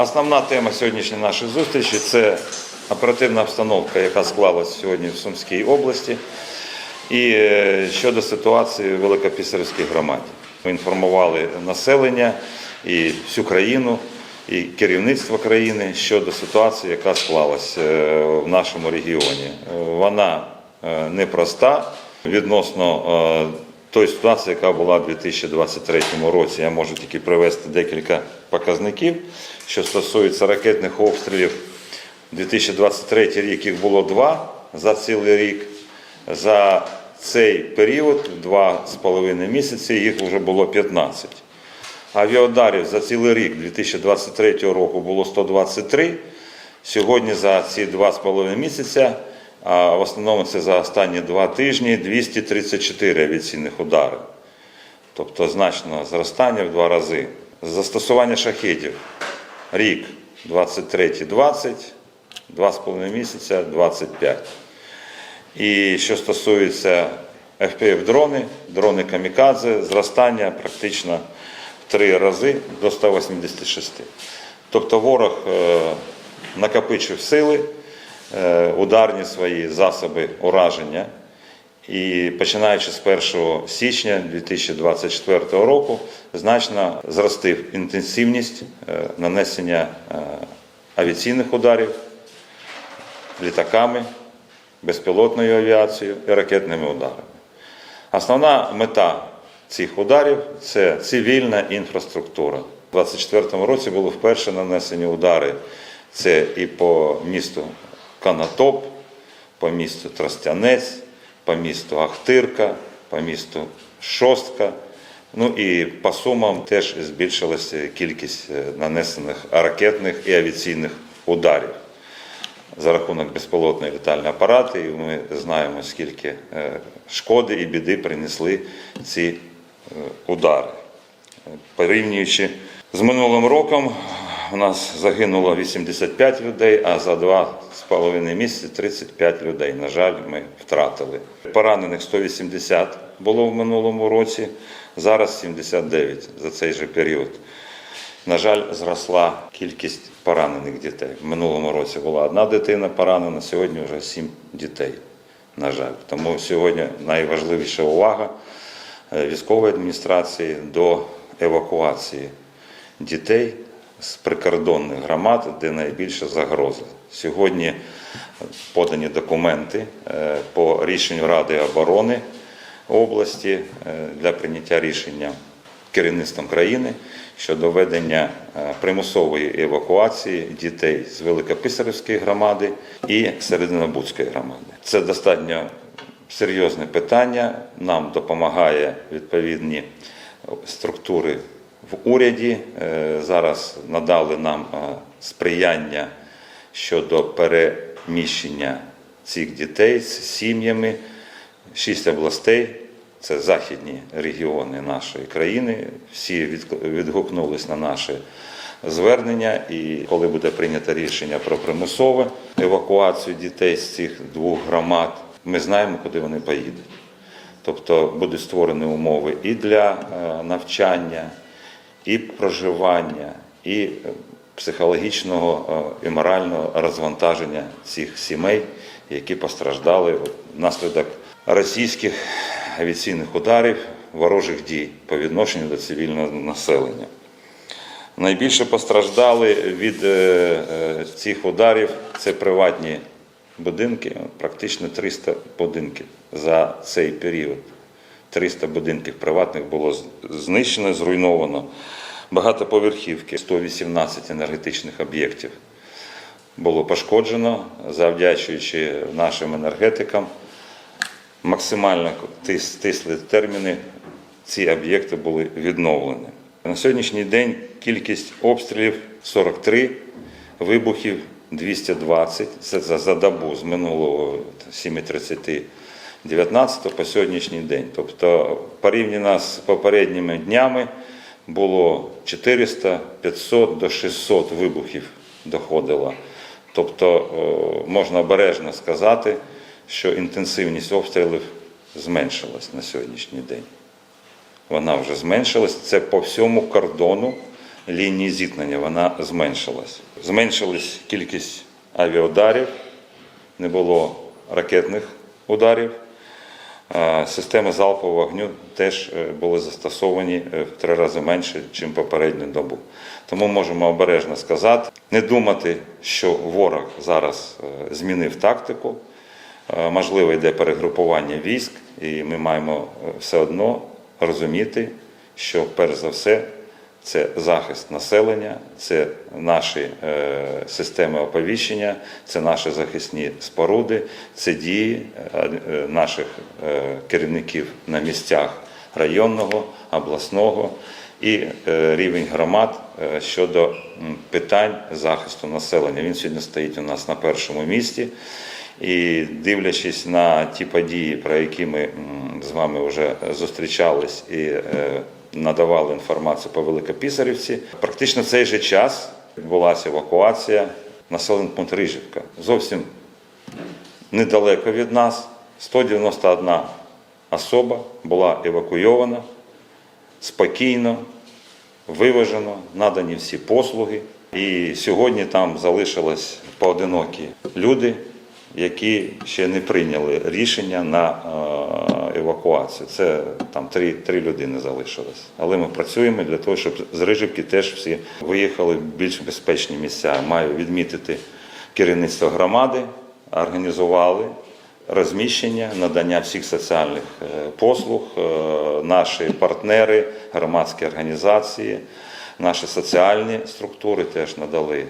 Основна тема сьогоднішньої нашої зустрічі це оперативна обстановка, яка склалась сьогодні в Сумській області, і е, щодо ситуації в Великописарівській громаді. Ми інформували населення і всю країну, і керівництво країни щодо ситуації, яка склалась е, в нашому регіоні. Вона е, непроста відносно тої ситуації, яка була в 2023 році. Я можу тільки привести декілька показників, що стосується ракетних обстрілів. 2023 рік їх було два за цілий рік. За цей період, два з половиною місяці, їх вже було 15. Авіаударів за цілий рік 2023 року було 123. Сьогодні за ці два з половиною місяця, а в основному це за останні два тижні, 234 авіаційних удари. Тобто значно зростання в два рази. Застосування шахетів рік 23-20, два з половиною місяця 25. І що стосується FPV-дрони, дрони камікадзе, зростання практично в три рази до 186. Тобто ворог е, накопичив сили, е, ударні свої засоби ураження. І починаючи з 1 січня 2024 року значно зростив інтенсивність е, нанесення е, авіаційних ударів літаками, безпілотною авіацією і ракетними ударами. Основна мета цих ударів це цивільна інфраструктура. У 2024 році були вперше нанесені удари. Це і по місту Канатоп, по місту Тростянець, по місту Ахтирка, по місту Шостка. Ну і по сумам теж збільшилася кількість е, нанесених ракетних і авіаційних ударів за рахунок безпілотної літальної апарати, і ми знаємо, скільки е, шкоди і біди принесли ці е, удари. Порівнюючи з минулим роком, у нас загинуло 85 людей, а за два з половиною місяці 35 людей. На жаль, ми втратили. Поранених 180 було в минулому році, зараз 79 за цей же період. На жаль, зросла кількість поранених дітей. В минулому році була одна дитина поранена, сьогодні вже сім дітей. На жаль, тому сьогодні найважливіша увага е, військової адміністрації до евакуації дітей з прикордонних громад, де найбільша загроза. Сьогодні подані документи е, по рішенню Ради оборони області е, для прийняття рішення керівництвом країни щодо ведення е, примусової евакуації дітей з Великописарівської громади і Серединобудської громади. Це достатньо серйозне питання. Нам допомагає відповідні структури в уряді. Е, Зараз надали нам е, сприяння щодо переміщення цих дітей з сім'ями. Шість областей це західні регіони нашої країни. Всі відгукнулись на наше звернення, і коли буде прийнято рішення про примусову евакуацію дітей з цих двох громад, ми знаємо, куди вони поїдуть. Тобто будуть створені умови і для е, навчання, і проживання, і е, психологічного е, і морального розвантаження цих сімей, які постраждали внаслідок російських авіаційних ударів, ворожих дій по відношенню до цивільного населення. Найбільше постраждали від е, цих ударів це приватні будинки, практично 300 будинків за цей період. 300 будинків приватних було знищено, зруйновано. Багатоповерхівки, 118 енергетичних об'єктів було пошкоджено, завдячуючи нашим енергетикам. Максимально тис- стисли терміни, ці об'єкти були відновлені. На сьогоднішній день кількість обстрілів 43, вибухів 220. Це за добу з минулого 7.30 19 по сьогоднішній день. Тобто порівняно з попередніми днями було 400, 500 до 600 вибухів доходило. Тобто е, можна обережно сказати, що інтенсивність обстрілів зменшилась на сьогоднішній день. Вона вже зменшилась. Це по всьому кордону лінії зіткнення вона зменшилась. Зменшилась кількість авіаударів, не було ракетних ударів. Системи залпового вогню теж е, були застосовані е, в три рази менше, ніж попередню добу. Тому можемо обережно сказати, не думати, що ворог зараз е, змінив тактику. Можливо, йде перегрупування військ, і ми маємо все одно розуміти, що перш за все це захист населення, це наші е, системи оповіщення, це наші захисні споруди, це дії е, наших е, керівників на місцях районного, обласного і рівень громад щодо питань захисту населення. Він сьогодні стоїть у нас на першому місці. І дивлячись на ті події, про які ми з вами вже зустрічались і надавали інформацію по Великописарівці, практично в цей же час відбулася евакуація населений пункт Рижівка. Зовсім недалеко від нас 191 особа була евакуйована спокійно, виважено, надані всі послуги. І сьогодні там залишились поодинокі люди, які ще не прийняли рішення на е, евакуацію. Це там три, три людини залишилось. Але ми працюємо для того, щоб з Рижівки теж всі виїхали в більш безпечні місця. Маю відмітити керівництво громади, організували розміщення, надання всіх соціальних е, послуг, е, наші партнери, громадські організації, наші соціальні структури теж надали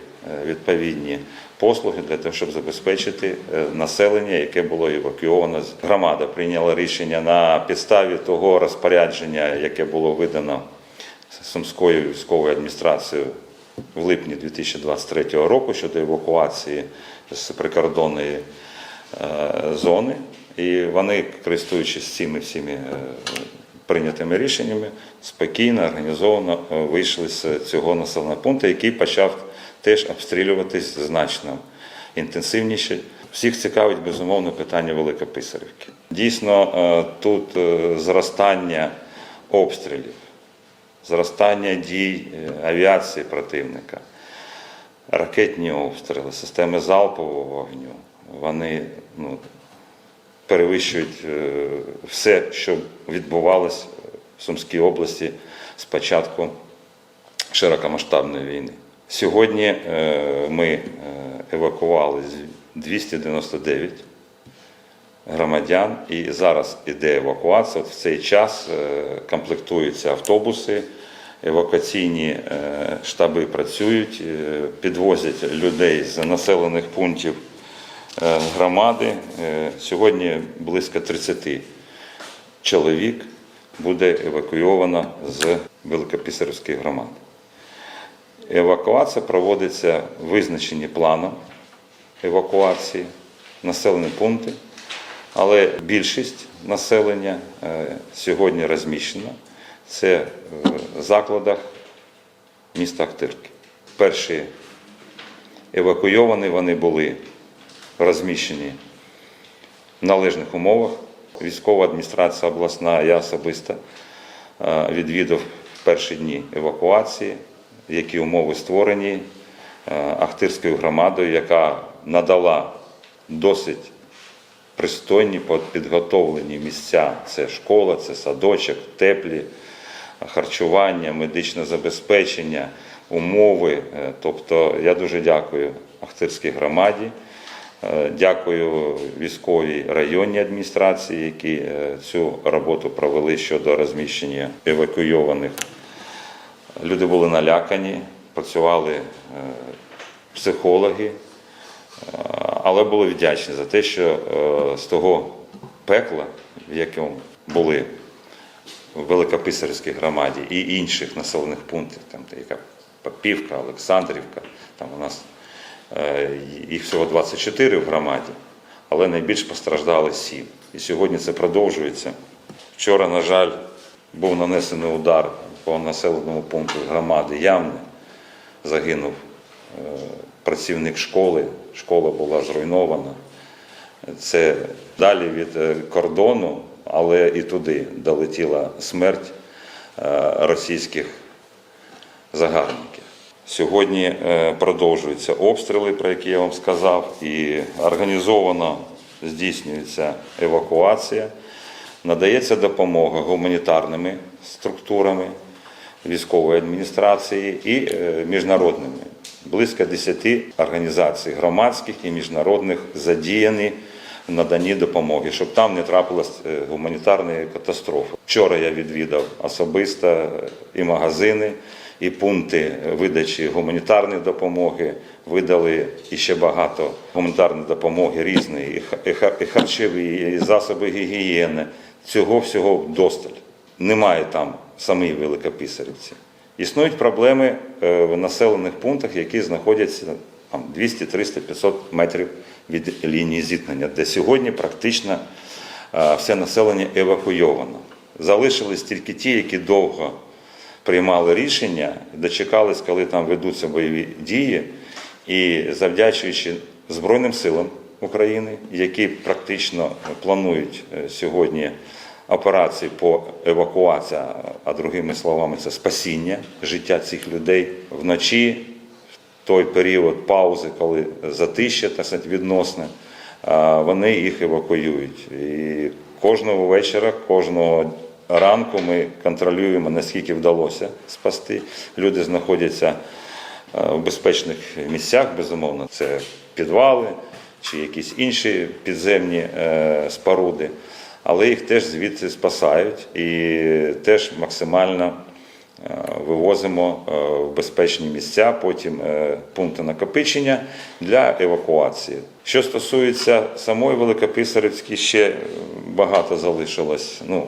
відповідні послуги для того, щоб забезпечити е, населення, яке було евакуйовано. Громада прийняла рішення на підставі того розпорядження, яке було видано Сумською військовою адміністрацією в липні 2023 року щодо евакуації з прикордонної е, зони. І вони, користуючись цими всіми е, прийнятими рішеннями, спокійно, організовано вийшли з цього населеного пункту, який почав теж обстрілюватись значно інтенсивніше. Всіх цікавить безумовно питання Великописарівки. Дійсно, е, тут е, зростання обстрілів, зростання дій е, авіації противника, ракетні обстріли, системи залпового вогню. Вони ну, перевищують все, що відбувалося в Сумській області з початку широкомасштабної війни. Сьогодні е, ми е, евакували 299 громадян, і зараз іде евакуація. От в цей час е, комплектуються автобуси, евакуаційні штаби працюють, підвозять людей з населених пунктів громади. Сьогодні близько 30 чоловік буде евакуйовано з Великописарівської громади. Евакуація проводиться визначені планом евакуації, населені пункти, але більшість населення е, сьогодні розміщена. Це в закладах міста Ахтирки. Перші евакуйовані вони були розміщені в належних умовах. Військова адміністрація обласна, я особисто е, відвідав перші дні евакуації, які умови створені е, Ахтирською громадою, яка надала досить пристойні підготовлені місця. Це школа, це садочок, теплі, харчування, медичне забезпечення, умови. Е, Тобто я дуже дякую Ахтирській громаді. Е, Дякую військовій районній адміністрації, які цю роботу провели щодо розміщення евакуйованих. Люди були налякані, працювали е, психологи, е, але були вдячні за те, що е, з того пекла, в якому були в Великописарській громаді і інших населених пунктів, там яка Попівка, Олександрівка, там у нас їх всього 24 в громаді, але найбільш постраждали 7. І сьогодні це продовжується. Вчора, на жаль, був нанесений удар по населеному пункту громади Ямне. Загинув е, працівник школи, школа була зруйнована. Це далі від е, кордону, але і туди долетіла смерть е, російських загарбників. Сьогодні продовжуються обстріли, про які я вам сказав, і організовано здійснюється евакуація, надається допомога гуманітарними структурами військової адміністрації і е, міжнародними. Близько 10 організацій громадських і міжнародних задіяні в наданні допомоги, щоб там не трапилось е, гуманітарної катастрофи. Вчора я відвідав особисто і магазини, і пункти видачі гуманітарної допомоги. Видали і ще багато гуманітарної допомоги різної, і харчові, і засоби гігієни. Цього всього вдосталь. Немає там самої Великописарівці. Існують проблеми е, в населених пунктах, які знаходяться там, 200, 300, 500 метрів від лінії зіткнення, де сьогодні практично е, все населення евакуйовано. Залишились тільки ті, які довго приймали рішення, дочекались, коли там ведуться бойові дії, і завдячуючи Збройним силам України, які практично планують е, сьогодні операції по евакуації, а другими словами, це спасіння життя цих людей вночі, в той період паузи, коли затища так відносне, вони їх евакуюють. І кожного вечора, кожного ранку ми контролюємо, наскільки вдалося спасти. Люди знаходяться в безпечних місцях, безумовно, це підвали чи якісь інші підземні е, споруди, але їх теж звідси спасають і теж максимально е, вивозимо е, в безпечні місця, потім е, пункти накопичення для евакуації. Що стосується самої Великописарівської, ще багато залишилось. Ну,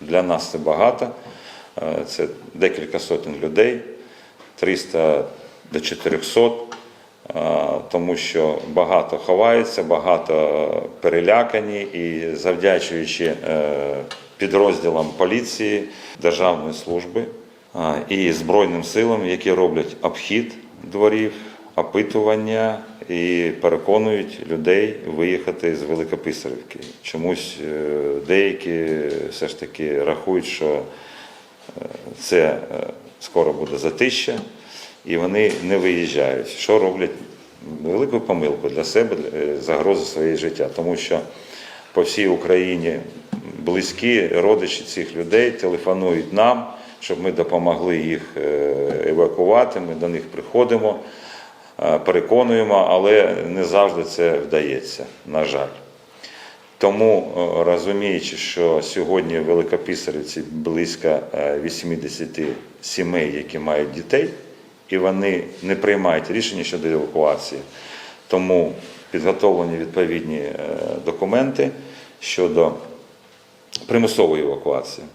для нас це багато. Це декілька сотень людей, 300 до 400, е, тому що багато ховається, багато перелякані і завдячуючи е, підрозділам поліції, державної служби е, і Збройним силам, які роблять обхід дворів, опитування і переконують людей виїхати з Великописарівки. Чомусь е, деякі все ж таки рахують, що е, це е, скоро буде затища, і вони не виїжджають. Що роблять велику помилку для себе, е, загрозу своєї життя, тому що по всій Україні близькі родичі цих людей телефонують нам, щоб ми допомогли їх е, евакувати. Ми до них приходимо, е, переконуємо, але не завжди це вдається, на жаль. Тому, розуміючи, що сьогодні в Великописарівці близько е, 80 сімей, які мають дітей, і вони не приймають рішення щодо евакуації, тому підготовлені відповідні е, документи щодо примусової евакуації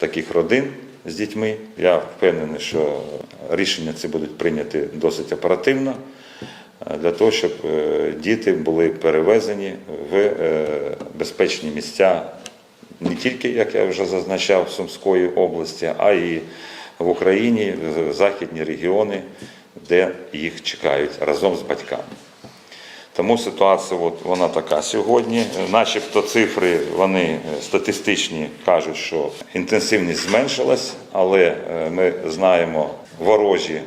таких родин з дітьми. Я впевнений, що рішення ці будуть прийняті досить оперативно е, для того, щоб е, діти були перевезені в е, безпечні місця не тільки, як я вже зазначав, Сумської області, а й в Україні, в західні регіони, де їх чекають разом з батьками. Тому ситуація от, вона така сьогодні. Начебто цифри вони е, статистичні кажуть, що інтенсивність зменшилась, але е, ми знаємо ворожі е,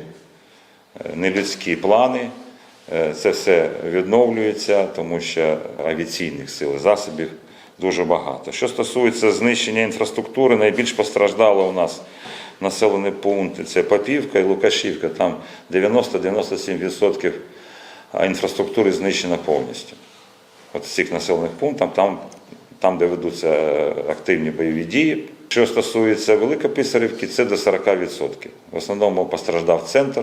нелюдські плани. Це все відновлюється, тому що авіаційних сил і засобів дуже багато. Що стосується знищення інфраструктури, найбільш постраждало у нас населені пункти це Попівка і Лукашівка. Там 90-97% інфраструктури знищено повністю. От з цих населених пунктів, там, там, де ведуться е, активні бойові дії. Що стосується Великописарівки, це до 40%. В основному постраждав центр,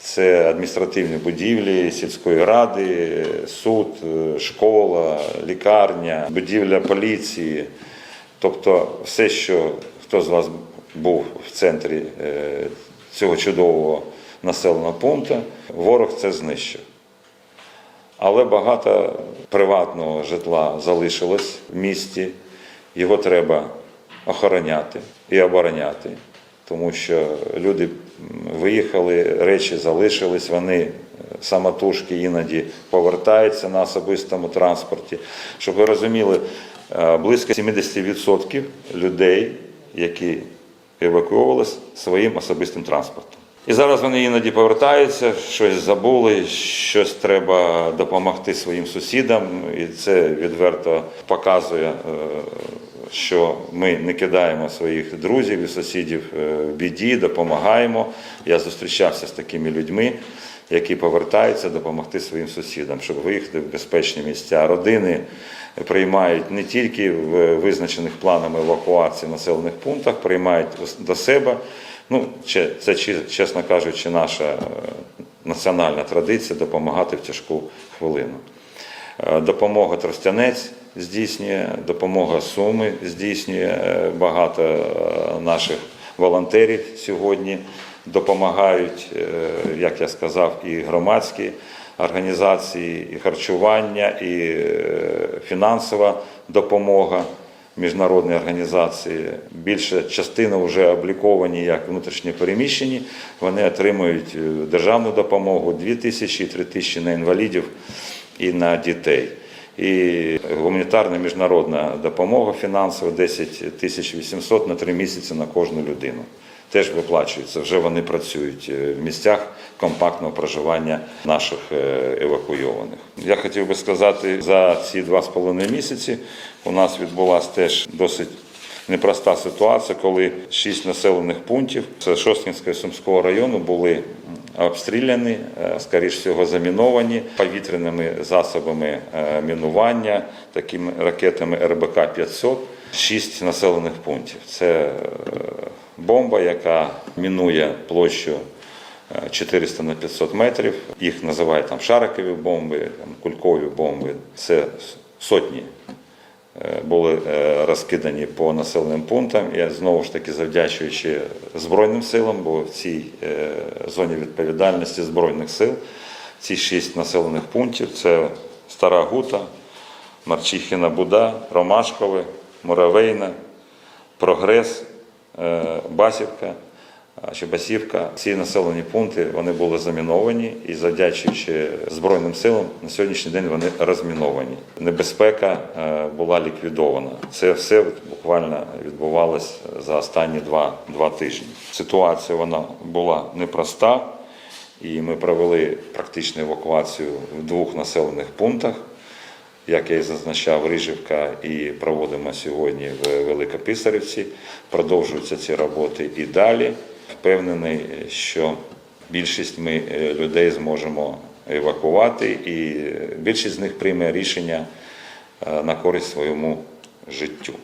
це адміністративні будівлі сільської ради, суд, е, школа, лікарня, будівля поліції. Тобто все, що хто з вас був в центрі е, цього чудового населеного пункту, ворог це знищив. Але багато приватного житла залишилось в місті. Його треба охороняти і обороняти, тому що люди виїхали, речі залишились, вони е, самотужки іноді повертаються на особистому транспорті. Щоб ви розуміли, е, близько 70% людей, які евакуювалися своїм особистим транспортом. І зараз вони іноді повертаються, щось забули, щось треба допомогти своїм сусідам, і це відверто показує, е, що ми не кидаємо своїх друзів і сусідів е, в біді, допомагаємо. Я зустрічався з такими людьми, які повертаються допомогти своїм сусідам, щоб виїхати в безпечні місця. Родини приймають не тільки в визначених планами евакуації населених пунктах, приймають до себе. Ну, це чесно кажучи, наша е, національна традиція допомагати в тяжку хвилину. Е, Допомога Тростянець здійснює, допомога Суми здійснює е, багато наших волонтерів сьогодні. Допомагають, як я сказав, і громадські організації, і харчування, і е, фінансова допомога міжнародні організації. Більша частина вже обліковані як внутрішньо переміщені. Вони отримують е, державну допомогу 2 тисячі, 3 тисячі на інвалідів і на дітей. І гуманітарна міжнародна допомога фінансова 10 тисяч 800 на 3 місяці на кожну людину. Теж виплачується. Вже вони працюють е, в місцях компактного проживання наших е, евакуйованих. Я хотів би сказати, за ці два з половиною місяці у нас відбулася теж досить непроста ситуація, коли шість населених пунктів з Шосткінського Сумського району були обстріляні, е, скоріш всього заміновані повітряними засобами мінування, такими ракетами РБК-500. Шість населених пунктів. Це бомба, яка мінує площу е, 400 на 500 метрів. Їх називають там шарикові бомби, там, кулькові бомби. Це сотні е, були е, розкидані по населеним пунктам. Я знову ж таки завдячуючи Збройним силам, бо в цій е, зоні відповідальності Збройних сил ці шість населених пунктів це Стара Гута, Марчихіна Буда, Ромашкове, Муравейна, Прогрес, е, Басівка. а, Чебасівка, ці населені пункти вони були заміновані і завдячуючи Збройним силам на сьогоднішній день вони розміновані. Небезпека е, була ліквідована. Це все буквально відбувалося за останні два, два тижні. Ситуація вона була непроста, і ми провели практичну евакуацію в двох населених пунктах як я і зазначав, Рижівка і проводимо сьогодні в Великописарівці. Продовжуються ці роботи і далі. Впевнений, що більшість ми е, людей зможемо евакувати, і більшість з них прийме рішення е, на користь своєму життю.